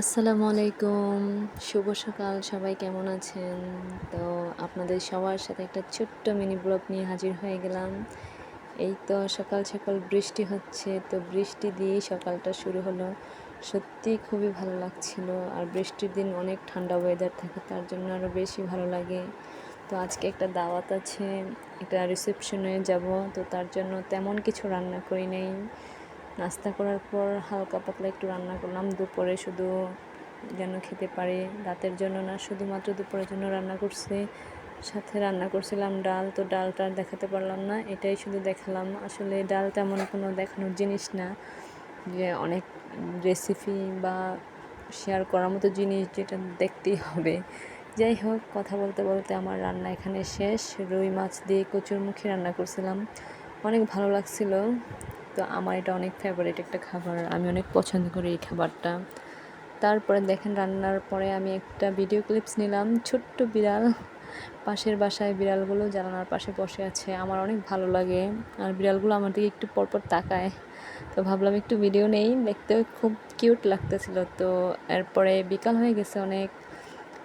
আসসালামু আলাইকুম। শুভ সকাল, সবাই কেমন আছেন? তো আপনাদের সবার সাথে একটা ছোট্ট মিনি ব্লগ নিয়ে হাজির হয়ে গেলাম। এই তো সকাল সকাল বৃষ্টি হচ্ছে, তো বৃষ্টি দিয়েই সকালটা শুরু হলো। সত্যি খুবই ভালো লাগছিল, আর বৃষ্টির দিন অনেক ঠান্ডা ওয়েদার থাকে, তার জন্য আরও বেশি ভালো লাগে। তো আজকে একটা দাওয়াত আছে, একটা রিসেপশনে যাব, তো তার জন্য তেমন কিছু রান্না করি নেই। নাস্তা করার পর হালকা পাতলা একটু রান্না করলাম। দুপুরে শুধু যেন খেতে পারি, রাতের জন্য না, শুধুমাত্র দুপুরের জন্য রান্না করছি। সাথে রান্না করছিলাম ডাল, তো ডালটা দেখাতে পারলাম না, এটাই শুধু দেখালাম। আসলে ডাল তেমন কোনো দেখানোর জিনিস না, যে অনেক রেসিপি বা শেয়ার করার মতো জিনিস যেটা দেখতেই হবে। যাই হোক, কথা বলতে বলতে আমার রান্না এখানে শেষ। রুই মাছ দিয়ে কচুর কচুরমুখী রান্না করছিলাম। অনেক ভালো লাগছিল। তো আমার এটা অনেক ফেভারিট একটা খাবার। আমি অনেক পছন্দ করি এই খাবারটা। তারপরে দেখেন রান্নার পরে আমি একটা ভিডিও ক্লিপস নিলাম। ছোট্ট বিড়াল, পাশের বাসায় বিড়ালগুলো জানালার পাশে বসে আছে। আমার অনেক ভালো লাগে। আর বিড়ালগুলো আমার দিকে একটু পরপর তাকায়। তো ভাবলাম একটু ভিডিও নেই। দেখতে খুব কিউট লাগতেছিল। তো এরপরে বিকাল হয়ে গেছে অনেক।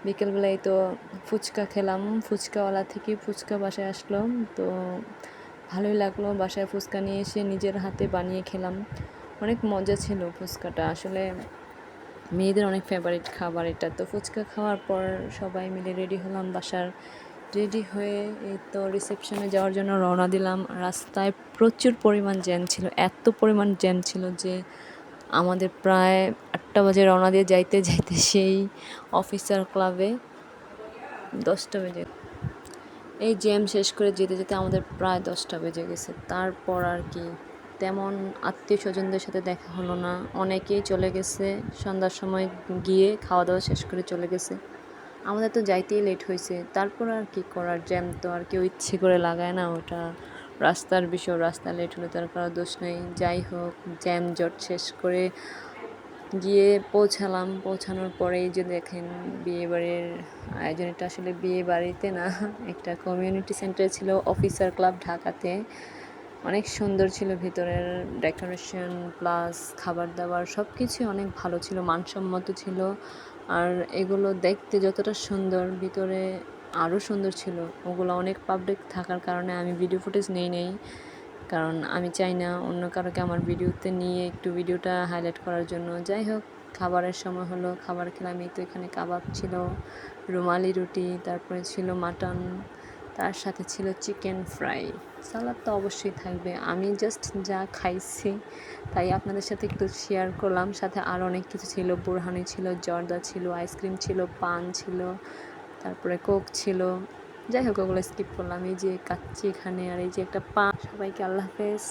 বিকেলবেলায় তো ফুচকা খেলাম। ফুচকাওয়ালা থেকে ফুচকা বাসায় আসলো। তো ভালোই লাগল। বাসায় ফুচকা নিয়ে এসে নিজের হাতে বানিয়ে খেলাম। অনেক মজা ছিল ফুচকাটা। আসলে মেয়েদের অনেক ফেভারিট খাবার এটা। তো ফুচকা খাওয়ার পর সবাই মিলে রেডি হলাম বাসার। রেডি হয়ে এই তো রিসেপশনে যাওয়ার জন্য রওনা দিলাম। রাস্তায় প্রচুর পরিমাণ জ্যাম ছিল। এত পরিমাণ জ্যাম ছিল যে আমাদের প্রায় আটটা বাজে রওনা দিয়ে যাইতে যাইতে সেই অফিসার ক্লাবে দশটা বেজে এই জ্যাম শেষ করে যেতে যেতে আমাদের প্রায় দশটা বেজে গেছে। তারপর আর কি, তেমন আত্মীয় স্বজনদের সাথে দেখা হলো না। অনেকেই চলে গেছে, সন্ধ্যার সময় গিয়ে খাওয়া দাওয়া শেষ করে চলে গেছে। আমাদের তো যাইতেই লেট হয়েছে। তারপর আর কি করার? জ্যাম তো আর কেউ ইচ্ছে করে লাগায় না ওটা। রাস্তার বিষয়, রাস্তা লেট হলে তার কারও দোষ নেই। যাই হোক জ্যাম জট শেষ করে গিয়ে পৌঁছালাম। পৌঁছানোর পরেই যে দেখেন বিয়েবাড়ির আয়োজন এটা আসলে বিয়ে বাড়িতে না, একটা কমিউনিটি সেন্টার ছিল অফিসার ক্লাব ঢাকাতে। অনেক সুন্দর ছিল ভিতরের ডেকোরেশন প্লাস খাবার দাবার সব কিছুই অনেক ভালো ছিল, মানসম্মত ছিল। আর এগুলো দেখতে যতটা সুন্দর, ভিতরে আরও সুন্দর ছিল। ওগুলো অনেক পাবলিক থাকার কারণে আমি ভিডিও ফুটেজ নেই নেই। কারণ আমি চাই না অন্য কারোকে আমার ভিডিওতে নিয়ে একটু ভিডিওটা হাইলাইট করার জন্য। যাই হোক, খাবারের সময় হলো, খাবার খেলাম। এই তো এখানে কাবাব ছিল, রুমালি রুটি, তারপরে ছিল মাটন, তার সাথে ছিল চিকেন ফ্রাই সালাদ তো অবশ্যই থাকবে। আমি জাস্ট যা খাইছি, তাই আপনাদের সাথে একটু শেয়ার করলাম। সাথে আর অনেক কিছু ছিল। বুরহানি ছিল, জর্দা ছিল আইসক্রিম ছিল, পান ছিল, তারপরে কোক ছিল। যাই হোক, ওগুলো স্কিপ করলাম। এই যে কাচ্ছি এখানে, আর এই যে একটা পা। সবাইকে আল্লাহ হাফেজ।